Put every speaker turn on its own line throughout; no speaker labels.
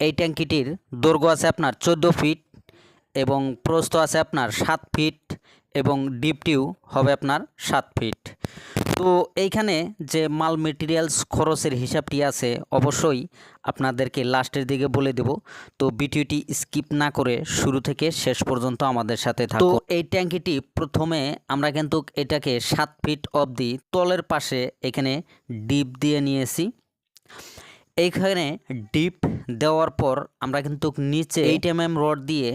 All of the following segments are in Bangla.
এই ট্যাঙ্কিটির দৈর্ঘ্য আছে আপনার চোদ্দ ফিট এবং প্রস্থ আছে আপনার সাত ফিট এবং ডিপটিও হবে আপনার সাত ফিট। তো এইখানে যে মাল মেটেরিয়ালস খরচের হিসাবটি আছে, অবশ্যই আপনাদেরকে লাস্টের দিকে বলে দেব। তো ভিডিওটি স্কিপ না করে শুরু থেকে শেষ পর্যন্ত আমাদের সাথে থাকুন। তো এই ট্যাঙ্কিটি প্রথমে আমরা কিন্তু এটাকে সাত ফিট অবধি তলের পাশে এখানে ডিপ দিয়ে নিয়েছি। এইখানে ডিপ দেওয়ার পর আমরা কিন্তু নিচে এইট এম এম রড দিয়ে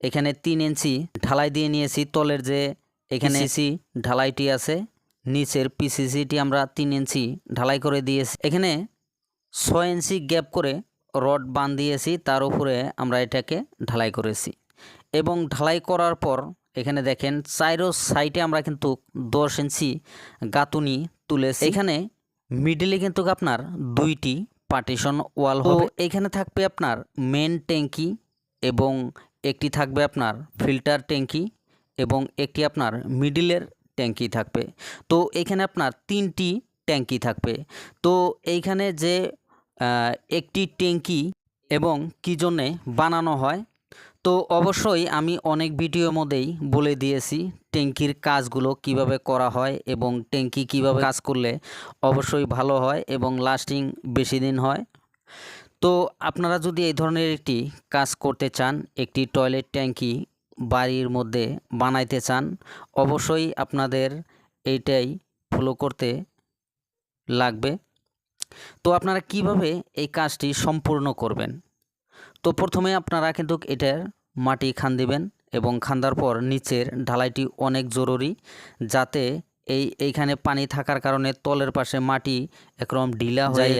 এখানে তিন ইঞ্চি ঢালাই দিয়ে নিয়েছি। তলের যে এখানে এসি ঢালাইটি আছে নিচের পিসিসিটি আমরা তিন ইঞ্চি ঢালাই করে দিয়েছি। এখানে ছয় ইঞ্চি গ্যাপ করে রড বান দিয়েছি তার উপরে আমরা এটাকে ঢালাই করেছি। এবং ঢালাই করার পর এখানে দেখেন চাইরো সাইডে আমরা কিন্তু দশ ইঞ্চি গাতুনি তুলেছি। এখানে মিডিলে কিন্তু আপনার দুইটি পার্টিশন ওয়াল হবে। এখানে থাকবে আপনার মেন ট্যাঙ্কি এবং একটি থাকবে আপনার ফিল্টার ট্যাঙ্কি এবং একটি আপনার মিডিলের ট্যাঙ্কি থাকবে। তো এখানে আপনার তিনটি ট্যাঙ্কি থাকবে। তো এইখানে যে একটি ট্যাঙ্কি এবং কী জন্যে বানানো হয় তো অবশ্যই আমি অনেক ভিডিও মধ্যেই বলে দিয়েছি ট্যাঙ্কির কাজগুলো কীভাবে করা হয় এবং ট্যাঙ্কি কীভাবে কাজ করলে অবশ্যই ভালো হয় এবং লাস্টিং বেশি দিন হয়। তো আপনারা যদি এই ধরনের একটি কাজ করতে চান, একটি টয়লেট ট্যাঙ্কি বাড়ির মধ্যে বানাইতে চান, অবশ্যই আপনাদের এইটাই ফলো করতে লাগবে। তো আপনারা কীভাবে এই কাজটি সম্পূর্ণ করবেন? তো প্রথমে আপনারা কিন্তু এটার মাটি খান দিবেন এবং খান্দার পর নিচের ঢালাইটি অনেক জরুরি যাতে এই, এইখানে পানি থাকার কারণে তলের পাশে মাটি একরকম ঢিলা হয়ে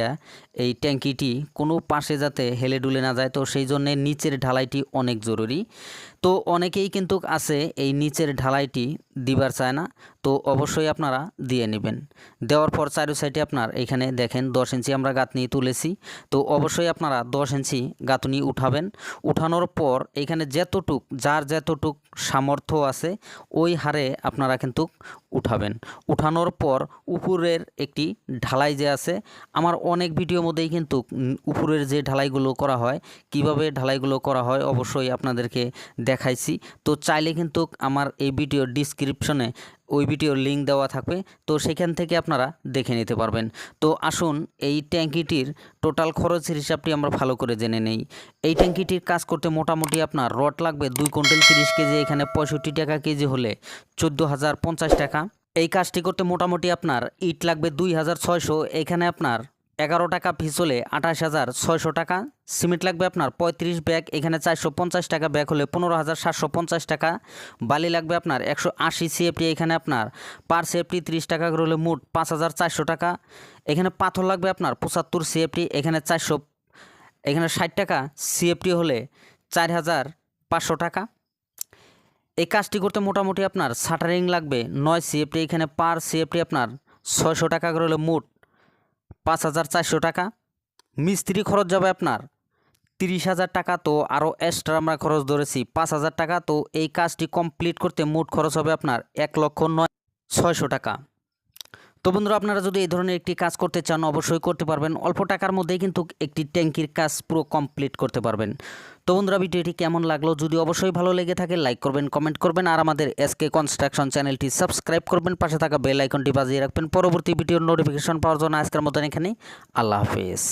এই ট্যাঙ্কিটি কোনো পাশে যাতে হেলে ডুলে না যায় তো সেই জন্যে নিচের ঢালাইটি অনেক জরুরি। তো অনেকেই কিন্তু আছে এই নিচের ঢালাইটি দিবার চায় না তো অবশ্যই আপনারা দিয়ে নেবেন। দেওয়ার পর চারো সাইডে আপনার এখানে দেখেন দশ ইঞ্চি আমরা গাঁথনি তুলেছি তো অবশ্যই আপনারা দশ ইঞ্চি গাঁথনি উঠাবেন। উঠানোর পর এখানে যতটুক যার যতটুক সামর্থ্য আছে ওই হারে আপনারা কিন্তু উঠাবেন। উঠানোর পর উপরের একটি ঢালাই যে আছে। আমার অনেক ভিডিওর মধ্যেই কিন্তু উপরের যে ঢালাইগুলো করা হয়, কীভাবে ঢালাইগুলো করা হয় অবশ্যই আপনাদেরকে দেখাইছি। তো চাইলে কিন্তু আমার এই ভিডিও ডিসক্রিপশনে ওই ভিডিওর লিঙ্ক দেওয়া থাকবে। তো সেখান থেকে আপনারা দেখে নিতে পারবেন। তো আসুন, এই ট্যাঙ্কিটির টোটাল খরচের হিসাবটি আমরা ভালো করে জেনে নেই। এই ট্যাঙ্কিটির কাজ করতে মোটামুটি আপনার রড লাগবে দুই কুইন্টাল তিরিশ কেজি, এখানে পঁয়ষট্টি টাকা কেজি হলে চোদ্দ হাজার পঞ্চাশ টাকা। এই কাজটি করতে মোটামুটি আপনার ইট লাগবে দুই হাজার ছয়শো, এখানে আপনার এগারো টাকা পিস হলে আঠাশ হাজার ছয়শো টাকা, সিমেন্ট লাগবে আপনার পঁয়ত্রিশ ব্যাগ, এখানে চারশো পঞ্চাশ টাকা ব্যাগ হলে পনেরো হাজার সাতশো পঞ্চাশ টাকা, বালি লাগবে আপনার একশো আশি সিএফটি এখানে আপনার পার সিএফটি তিরিশ টাকা করে হলে মোট পাঁচ হাজার চারশো টাকা, এখানে পাথর লাগবে আপনার পঁচাত্তর সিএফটি এখানে চারশো, এখানে ষাট টাকা সিএফটি হলে চার হাজার পাঁচশো টাকা এই কাজটি করতে মোটামুটি আপনার শাটারিং লাগবে। নয় সিএফটি, এখানে পার সিএফটি আপনার ছয়শো টাকা করে হলে মোট। পাঁচ হাজার চারশো টাকা। মিস্ত্রি খরচ যাবে আপনার তিরিশ হাজার টাকা, তো আরও এক্সট্রা আমরা খরচ ধরেছি পাঁচ হাজার টাকা। তো এই কাজটি কমপ্লিট করতে মোট খরচ হবে আপনার এক লক্ষ নয়, ছয়শো টাকা। তো বন্ধুরা, আপনারা যদি এই ধরনের একটি কাজ করতে চান, অবশ্যই করতে পারবেন। অল্প টাকার মধ্যেই কিন্তু একটি ট্যাঙ্কির কাজ পুরো কমপ্লিট করতে পারবেন। তো বন্ধুরা, ভিডিওটি কেমন লাগল? যদি অবশ্যই ভালো লেগে থাকে, লাইক করবেন, কমেন্ট করবেন, আর আমাদের এসকে কনস্ট্রাকশন চ্যানেলটি সাবস্ক্রাইব করবেন। পাশে থাকা বেল আইকনটি বাজিয়ে রাখবেন। পরবর্তী ভিডিওর নোটিফিকেশন পাওয়ার জন্য আজকের মতন এখানে আল্লাহ হাফেজ।